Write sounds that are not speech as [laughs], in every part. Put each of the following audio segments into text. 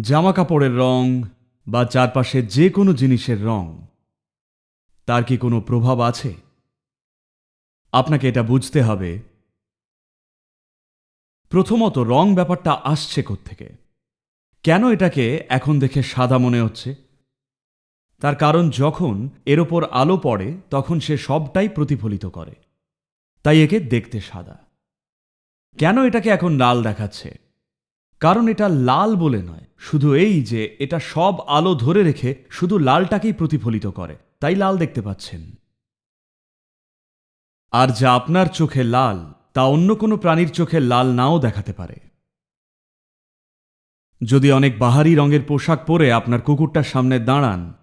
জামা কাপড়ের রং বা চারপাশে যে কোনো জিনিসের রং, তার কি কোনো প্রভাব আছে? আপনাকে এটা বুঝতে হবে। প্রথমত, রং ব্যাপারটা আসছে থেকে কেন এটাকে এখন দেখে সাদা মনে হচ্ছে? তার কারণ, যখন এর ওপর আলো পড়ে, তখন সে সবটাই প্রতিফলিত করে। তাই একে দেখতে সাদা। কেন এটাকে এখন লাল দেখাচ্ছে? কারণ এটা লাল বলে নয়। শুধু এই যে, এটা সব আলো ধরে রেখে শুধু লালটাকেই প্রতিফলিত করে। তাই লাল দেখতে পাচ্ছেন। আর যা আপনার চোখে লাল, তা অন্য কোনো প্রাণীর চোখে লাল নাও দেখাতে পারে। যদি অনেক বাহারি রঙের পোশাক পরে আপনার কুকুরটার সামনে দাঁড়ান,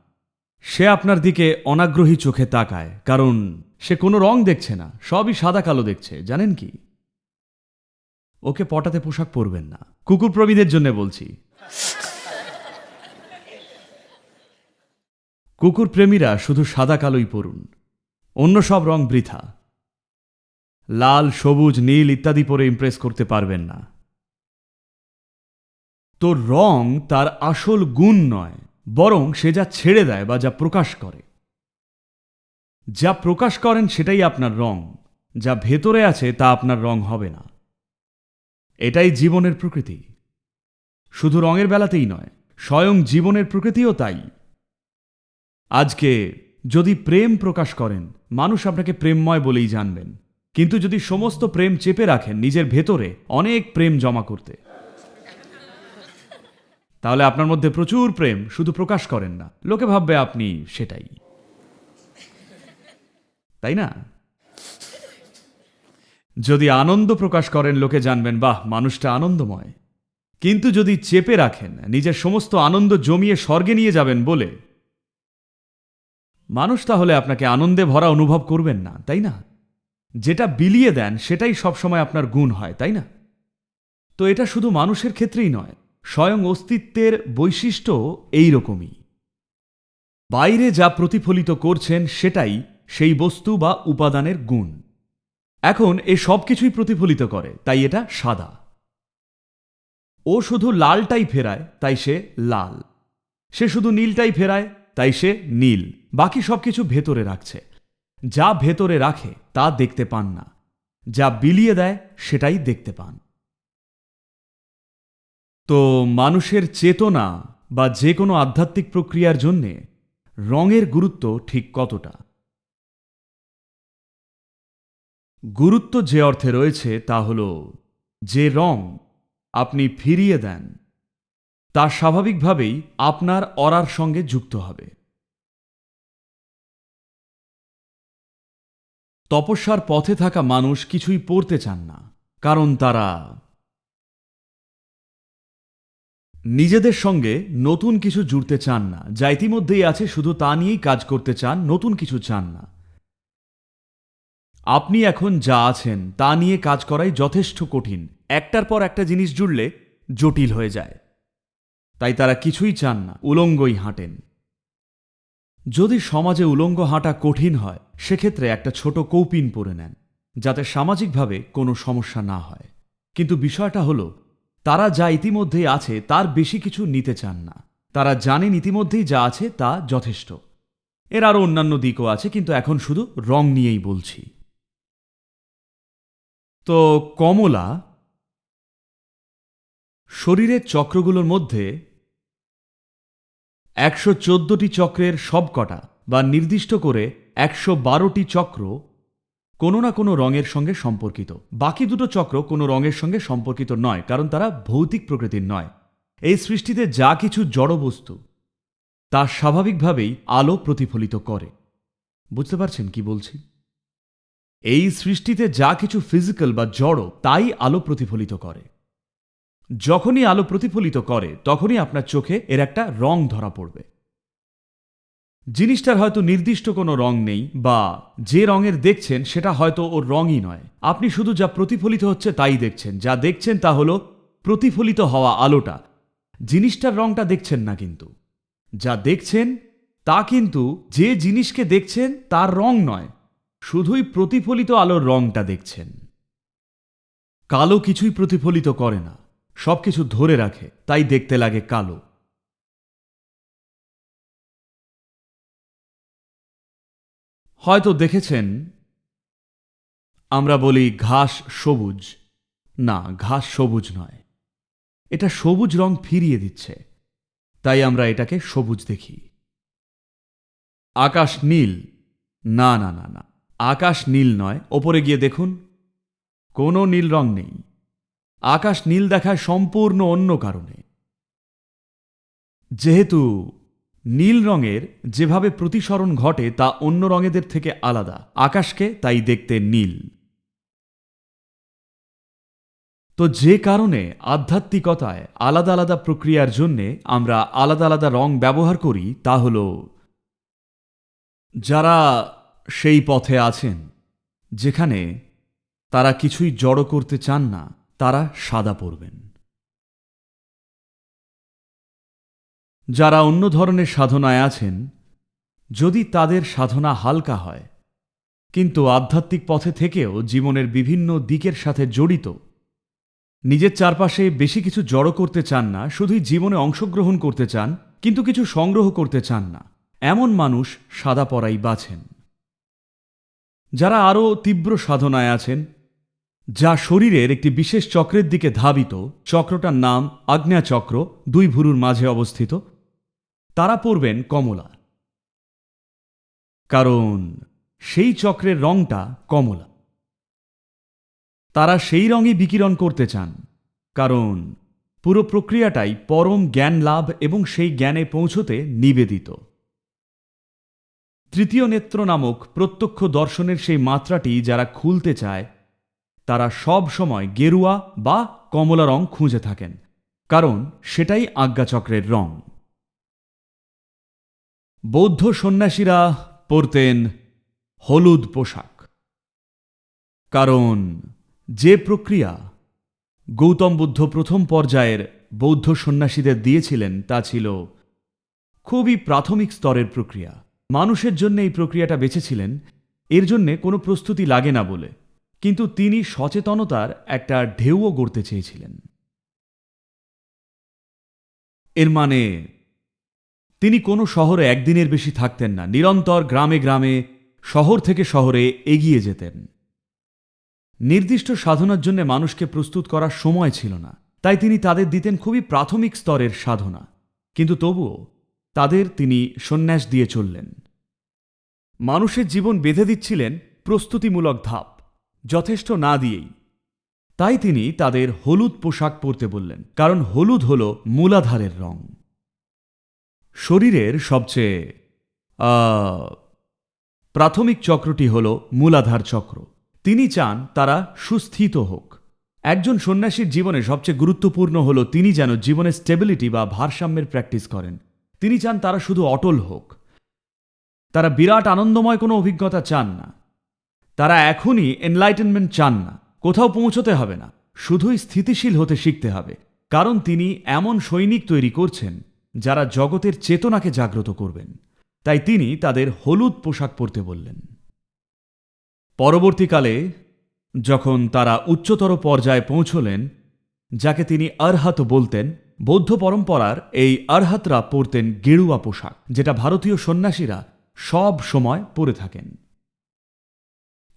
সে আপনার দিকে অনাগ্রহী চোখে তাকায়, কারণ সে কোনো রং দেখছে না, সবই সাদা কালো দেখছে, জানেন কি? ওকে পটাতে পোশাক পরবেন না। কুকুর প্রবীদের জন্য বলছি। কুকুর প্রেমীরা শুধু সাদা কালোই পরুন, অন্য সব রং বৃথা। লাল, সবুজ, নীল ইত্যাদি পরে ইমপ্রেস করতে পারবেন না। তো রং তার আসল গুণ নয়, বরং সে যা ছেড়ে দেয় বা যা প্রকাশ করে। যা প্রকাশ করেন সেটাই আপনার রং, যা ভেতরে আছে তা আপনার রং হবে না। এটাই জীবনের প্রকৃতি। শুধু রঙের বেলাতেই নয়, স্বয়ং জীবনের প্রকৃতিও তাই। আজকে যদি প্রেম প্রকাশ করেন, মানুষ আপনাকে প্রেমময় বলেই জানবেন। কিন্তু যদি সমস্ত প্রেম চেপে রাখেন নিজের ভেতরে, অনেক প্রেম জমা করতে। তাহলে আপনার মধ্যে প্রচুর প্রেম, শুধু প্রকাশ করেন না। লোকে ভাববে আপনি সেটাই। তাই না? যদি আনন্দ প্রকাশ করেন, লোকে জানবেন, বাহ, মানুষটা আনন্দময়। কিন্তু যদি চেপে রাখেন, নিজের সমস্ত আনন্দ জমিয়ে স্বর্গে নিয়ে যাবেন বলে, মানুষ তাহলে আপনাকে আনন্দে ভরা অনুভব করবেন না, তাই না? যেটা বিলিয়ে দেন, সেটাই সবসময় আপনার গুণ হয়, তাই না? তো এটা শুধু মানুষের ক্ষেত্রেই নয়, স্বয়ং অস্তিত্বের বৈশিষ্ট্য এই রকমই বাইরে যা প্রতিফলিত করছেন, সেটাই সেই বস্তু বা উপাদানের গুণ। এখন এ সব কিছুই প্রতিফলিত করে, তাই এটা সাদা। ও শুধু লালটাই ফেরায়, তাই সে লাল। সে শুধু নীলটাই ফেরায়, তাই সে নীল। বাকি সব কিছু ভেতরে রাখছে। যা ভেতরে রাখে, তা দেখতে পান না। যা বিলিয়ে দেয়, সেটাই দেখতে পান। তো মানুষের চেতনা বা যে কোনো আধ্যাত্মিক প্রক্রিয়ার জন্যে রঙের গুরুত্ব ঠিক কতটা? গুরুত্ব যে অর্থে রয়েছে তা হল যে রং আপনি ফিরিয়ে দেন, তা স্বাভাবিকভাবেই আপনার অরার সঙ্গে যুক্ত হবে। তপস্যার পথে থাকা মানুষ কিছুই পড়তে চান না, কারণ তারা নিজেদের সঙ্গে নতুন কিছু জুড়তে চান না, যা ইতিমধ্যেই আছে, শুধু তা নিয়েই কাজ করতে চান, নতুন কিছু চান না। আপনি এখন যা আছেন, তা নিয়ে কাজ করাই যথেষ্ট কঠিন। একটার পর একটা জিনিস জুড়লে জটিল হয়ে যায়। তাই তারা কিছুই চান না, উলঙ্গই হাঁটেন। যদি সমাজে উলঙ্গ হাঁটা কঠিন হয়, সেক্ষেত্রে একটা ছোট কৌপিন পরে নেন, যাতে সামাজিকভাবে কোনো সমস্যা না হয়। কিন্তু বিষয়টা হলো, তারা যা ইতিমধ্যেই আছে, তার বেশি কিছু নিতে চান না। তারা জানেন ইতিমধ্যেই যা আছে, তা যথেষ্ট। এর আরও অন্যান্য দিকও আছে, কিন্তু এখন শুধু রং নিয়েই বলছি। তো কমলা শরীরের চক্রগুলোর মধ্যে একশো চোদ্দটি চক্রের সবকটা বা নির্দিষ্ট করে একশো বারোটি চক্র কোনো না কোনো রঙের সঙ্গে সম্পর্কিত। বাকি দুটো চক্র কোনো রঙের সঙ্গে সম্পর্কিত নয়, কারণ তারা ভৌতিক প্রকৃতির নয়। এই সৃষ্টিতে যা কিছু জড়বস্তু তা স্বাভাবিকভাবেই আলো প্রতিফলিত করে। বুঝতে পারছেন কি বলছি? এই সৃষ্টিতে যা কিছু ফিজিক্যাল বা জড়, তাই আলো প্রতিফলিত করে। যখনই আলো প্রতিফলিত করে, তখনই আপনার চোখে এর একটা রং ধরা পড়বে। জিনিসটার হয়তো নির্দিষ্ট কোনো রং নেই বা যে রঙের দেখছেন, সেটা হয়তো ওর রঙই নয়। আপনি শুধু যা প্রতিফলিত হচ্ছে, তাই দেখছেন। যা দেখছেন, তা হলো প্রতিফলিত হওয়া আলোটা। জিনিসটার রংটা দেখছেন না কিন্তু। যা দেখছেন, তা কিন্তু যে জিনিসকে দেখছেন, তার রং নয়। শুধুই প্রতিফলিত আলোর রংটা দেখছেন। কালো কিছুই প্রতিফলিত করে না, সবকিছু ধরে রাখে, তাই দেখতে লাগে কালো। হয়তো দেখেছেন, আমরা বলি ঘাস সবুজ। না, ঘাস সবুজ নয়। এটা সবুজ রং ফিরিয়ে দিচ্ছে, তাই আমরা এটাকে সবুজ দেখি। আকাশ নীল। না না না না। আকাশ নীল নয়, ওপরে গিয়ে দেখুন, কোনো নীল রং নেই। আকাশ নীল দেখায় সম্পূর্ণ অন্য কারণে। যেহেতু নীল রঙের যেভাবে প্রতিসরণ ঘটে, তা অন্য রঙেদের থেকে আলাদা। আকাশকে তাই দেখতে নীল। তো যে কারণে আধ্যাত্মিকতায় আলাদা আলাদা প্রক্রিয়ার জন্যে আমরা আলাদা আলাদা রং ব্যবহার করি, তা হল, যারা সেই পথে আছেন, যেখানে তারা কিছুই জড়ো করতে চান না, তারা সাদা পরবেন। যারা অন্য ধরনের সাধনায় আছেন, যদি তাদের সাধনা হালকা হয়, কিন্তু আধ্যাত্মিক পথে থেকেও জীবনের বিভিন্ন দিকের সাথে জড়িত, নিজের চারপাশে বেশি কিছু জড়ো করতে চান না, শুধুই জীবনে অংশগ্রহণ করতে চান, কিন্তু কিছু সংগ্রহ করতে চান না, এমন মানুষ সাদা পরাই বাছেন। যারা আরও তীব্র সাধনায় আছেন, যা শরীরের একটি বিশেষ চক্রের দিকে ধাবিত, চক্রটার নাম আজ্ঞাচক্র দুই ভুরুর মাঝে অবস্থিত, তারা পড়বেন কমলা। কারণ সেই চক্রের রংটা কমলা। তারা সেই রঙে বিকিরণ করতে চান, কারণ পুরো প্রক্রিয়াটাই পরম জ্ঞান লাভ এবং সেই জ্ঞানে পৌঁছতে নিবেদিত। তৃতীয় নেত্র নামক প্রত্যক্ষ দর্শনের সেই মাত্রাটি যারা খুলতে চায়, তারা সব সময় গেরুয়া বা কমলা রং খুঁজে থাকেন, কারণ সেটাই আজ্ঞাচক্রের রং। বৌদ্ধ সন্ন্যাসীরা পরতেন হলুদ পোশাক। কারণ যে প্রক্রিয়া গৌতম বুদ্ধ প্রথম পর্যায়ের বৌদ্ধ সন্ন্যাসীদের দিয়েছিলেন, তা ছিল খুবই প্রাথমিক স্তরের প্রক্রিয়া। মানুষের জন্য এই প্রক্রিয়াটা বেছেছিলেন, এর জন্যে কোনো প্রস্তুতি লাগে না বলে। কিন্তু তিনি সচেতনতার একটা ঢেউও গড়তে চেয়েছিলেন। এর মানে তিনি কোনো শহরে একদিনের বেশি থাকতেন না, নিরন্তর গ্রামে গ্রামে, শহর থেকে শহরে এগিয়ে যেতেন। নির্দিষ্ট সাধনার জন্য মানুষকে প্রস্তুত করার সময় ছিল না, তাই তিনি তাদের দিতেন খুবই প্রাথমিক স্তরের সাধনা। কিন্তু তবুও, তাদের তিনি সন্ন্যাস দিয়ে চললেন। মানুষের জীবন বেঁধে দিচ্ছিলেন প্রস্তুতিমূলক ধাপ, যথেষ্ট না দিয়েই। তাই তিনি তাদের হলুদ পোশাক পরতে বললেন, কারণ হলুদ হল মূলাধারের রং। শরীরের সবচেয়ে প্রাথমিক চক্রটি হল মূলাধার চক্র। তিনি চান তারা সুস্থিত হোক। একজন সন্ন্যাসীর জীবনে সবচেয়ে গুরুত্বপূর্ণ হল তিনি যেন জীবনে স্টেবিলিটি বা ভারসাম্যের প্র্যাকটিস করেন। তিনি চান তারা শুধু অটল হোক। তারা বিরাট আনন্দময় কোনো অভিজ্ঞতা চান না। তারা এখনই এনলাইটেনমেন্ট চান না। কোথাও পৌঁছতে হবে না। শুধুই স্থিতিশীল হতে শিখতে হবে। কারণ তিনি এমন সৈনিক তৈরি করছেন, যারা জগতের চেতনাকে জাগ্রত করবেন। তাই তিনি তাদের হলুদ পোশাক পরতে বললেন। পরবর্তীকালে, যখন তারা উচ্চতর পর্যায়ে পৌঁছলেন, যাকে তিনি আরহাত বলতেন, বৌদ্ধ পরম্পরার এই আরহাতরা পরতেন গেরুয়া পোশাক, যেটা ভারতীয় সন্ন্যাসীরা সব সময় পড়ে থাকেন।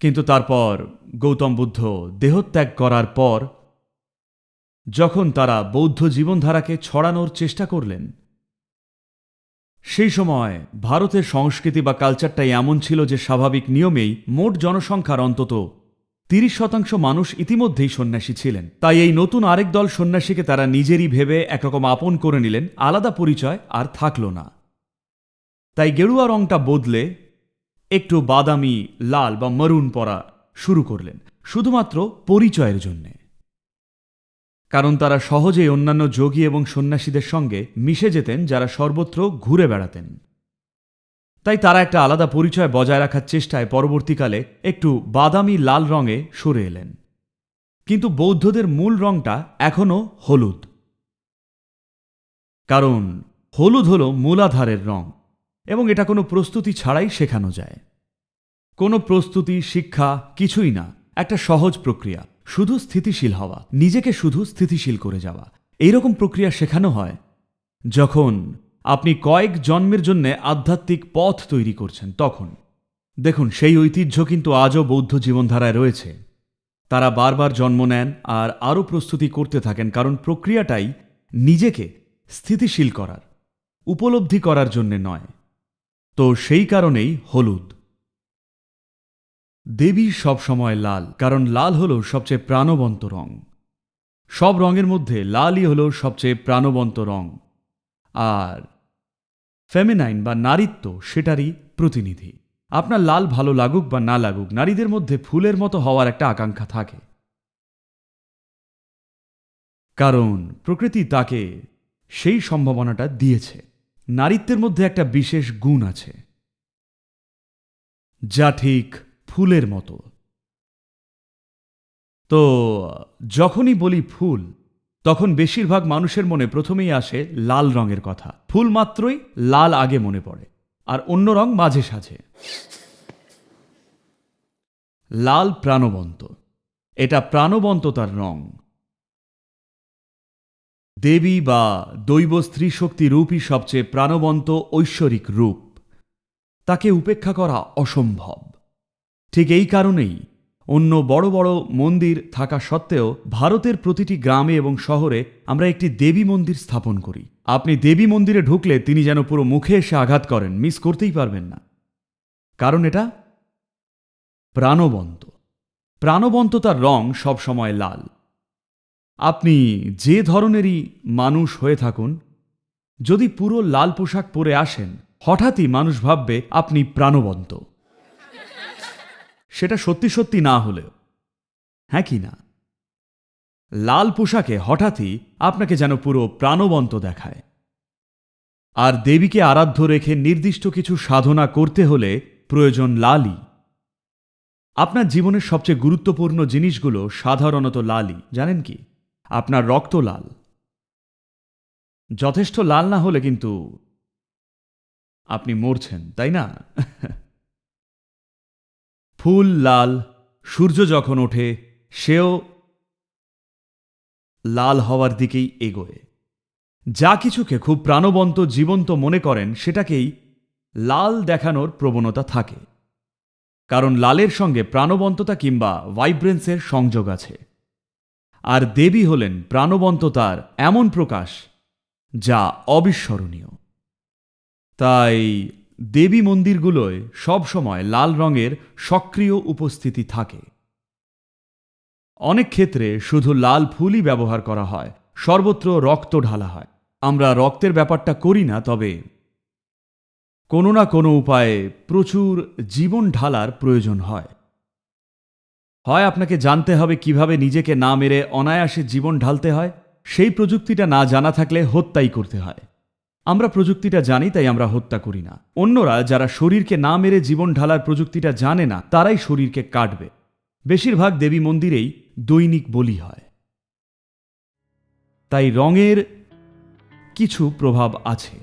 কিন্তু তারপর গৌতম বুদ্ধ দেহত্যাগ করার পর, যখন তারা বৌদ্ধ জীবনধারাকে ছড়ানোর চেষ্টা করলেন, সেই সময় ভারতের সংস্কৃতি বা কালচারটাই এমন ছিল যে স্বাভাবিক নিয়মেই মোট জনসংখ্যার অন্তত তিরিশ শতাংশ মানুষ ইতিমধ্যেই সন্ন্যাসী ছিলেন। তাই এই নতুন আরেক দল সন্ন্যাসীকে তারা নিজেরই ভেবে একরকম আপন করে নিলেন, আলাদা পরিচয় আর থাকল না। তাই গেরুয়া রংটা বদলে একটু বাদামি, লাল বা মরুন পরা শুরু করলেন, শুধুমাত্র পরিচয়ের জন্যে। কারণ তারা সহজেই অন্যান্য যোগী এবং সন্ন্যাসীদের সঙ্গে মিশে যেতেন, যারা সর্বত্র ঘুরে বেড়াতেন। তাই তারা একটা আলাদা পরিচয় বজায় রাখার চেষ্টায় পরবর্তীকালে একটু বাদামি, লাল রঙে সরে এলেন। কিন্তু বৌদ্ধদের মূল রংটা এখনও হলুদ। কারণ হলুদ হল মূলাধারের রং। এবং এটা কোনো প্রস্তুতি ছাড়াই শেখানো যায়। কোনো প্রস্তুতি, শিক্ষা কিছুই না। একটা সহজ প্রক্রিয়া, শুধু স্থিতিশীল হওয়া, নিজেকে শুধু স্থিতিশীল করে যাওয়া। এইরকম প্রক্রিয়া শেখানো হয় যখন আপনি কয়েক জন্মের জন্য আধ্যাত্মিক পথ তৈরি করছেন, তখন। দেখুন, সেই ঐতিহ্য কিন্তু আজও বৌদ্ধ জীবনধারায় রয়েছে। তারা বারবার জন্ম নেন আর আরও প্রস্তুতি করতে থাকেন, কারণ প্রক্রিয়াটাই নিজেকে স্থিতিশীল করার, উপলব্ধি করার জন্যে নয়। তো সেই কারণেই হলুদ। দেবী সব সময় লাল, কারণ লাল হল সবচেয়ে প্রাণবন্ত রং। সব রঙের মধ্যে লালই হল সবচেয়ে প্রাণবন্ত রং। আর ফেমিনাইন বা নারীত্ব সেটারই প্রতিনিধি। আপনার লাল ভালো লাগুক বা না লাগুক, নারীদের মধ্যে ফুলের মতো হওয়ার একটা আকাঙ্ক্ষা থাকে। কারণ প্রকৃতি তাকে সেই সম্ভাবনাটা দিয়েছে। নারীত্বের মধ্যে একটা বিশেষ গুণ আছে, যা ঠিক ফুলের মতো। তো যখনই বলি ফুল, তখন বেশিরভাগ মানুষের মনে প্রথমেই আসে লাল রঙের কথা। ফুল মাত্রই লাল আগে মনে পড়ে, আর অন্য রং মাঝে সাঝে। লাল প্রাণবন্ত, এটা প্রাণবন্ততার রং। দেবী বা দৈব স্ত্রী শক্তি রূপই সবচেয়ে প্রাণবন্ত ঐশ্বরিক রূপ। তাকে উপেক্ষা করা অসম্ভব। ঠিক এই কারণেই অন্য বড় বড় মন্দির থাকা সত্ত্বেও ভারতের প্রতিটি গ্রামে এবং শহরে আমরা একটি দেবী মন্দির স্থাপন করি। আপনি দেবী মন্দিরে ঢুকলে তিনি যেন পুরো মুখে এসে আঘাত করেন, মিস করতেই পারবেন না। কারণ এটা প্রাণবন্ত। প্রাণবন্ততার রং সবসময় লাল। আপনি যে ধরনেরই মানুষ হয়ে থাকুন, যদি পুরো লাল পোশাক পরে আসেন, হঠাৎই মানুষ ভাববে আপনি প্রাণবন্ত। সেটা সত্যি সত্যি না হলেও হ্যাঁ কি না? লাল পোশাকে হঠাৎই আপনাকে যেন পুরো প্রাণবন্ত দেখায়। আর দেবীকে আরাধ্য রেখে নির্দিষ্ট কিছু সাধনা করতে হলে প্রয়োজন লালই। আপনার জীবনের সবচেয়ে গুরুত্বপূর্ণ জিনিসগুলো সাধারণত লালই, জানেন কি? আপনার রক্ত লাল। যথেষ্ট লাল না হলে কিন্তু আপনি মরছেন, তাই না? [laughs] ফুল লাল, সূর্য যখন ওঠে, সেও লাল হওয়ার দিকেই এগোয়। যা কিছুকে খুব প্রাণবন্ত, জীবন্ত মনে করেন, সেটাকেই লাল দেখানোর প্রবণতা থাকে। কারণ লালের সঙ্গে প্রাণবন্ততা কিংবা ভাইব্রেন্সের সংযোগ আছে। আর দেবী হলেন প্রাণবন্ততার এমন প্রকাশ যা অবিস্মরণীয়। তাই দেবী মন্দিরগুলোয় সবসময় লাল রঙের সক্রিয় উপস্থিতি থাকে। অনেক ক্ষেত্রে শুধু লাল ফুলই ব্যবহার করা হয়, সর্বত্র রক্ত ঢালা হয়। আমরা রক্তের ব্যাপারটা করি না, তবে কোনো না কোনো উপায়ে প্রচুর জীবন ঢালার প্রয়োজন হয়। হয় আপনাকে জানতে হবে কীভাবে নিজেকে না মেরে অনায়াসে জীবন ঢালতে হয়? সেই প্রযুক্তিটা না জানা থাকলে হত্যাই করতে হয়। আমরা প্রযুক্তিটা জানি, তাই আমরা হত্যা করি না। অন্যরা যারা শরীরকে না মেরে জীবন ঢালার প্রযুক্তিটা জানে না, তারাই শরীরকে কাটবে। বেশিরভাগ দেবী মন্দিরেই দৈনিক বলি হয়। তাই রঙের কিছু প্রভাব আছে।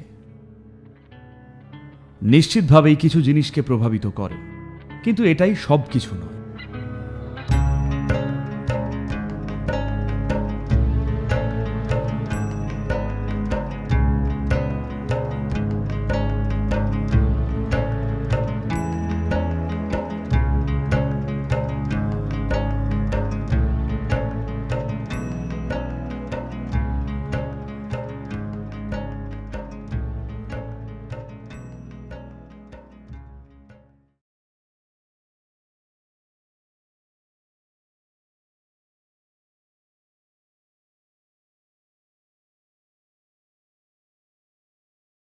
নিশ্চিতভাবেই কিছু জিনিসকে প্রভাবিত করে। কিন্তু এটাই সব কিছু নয়।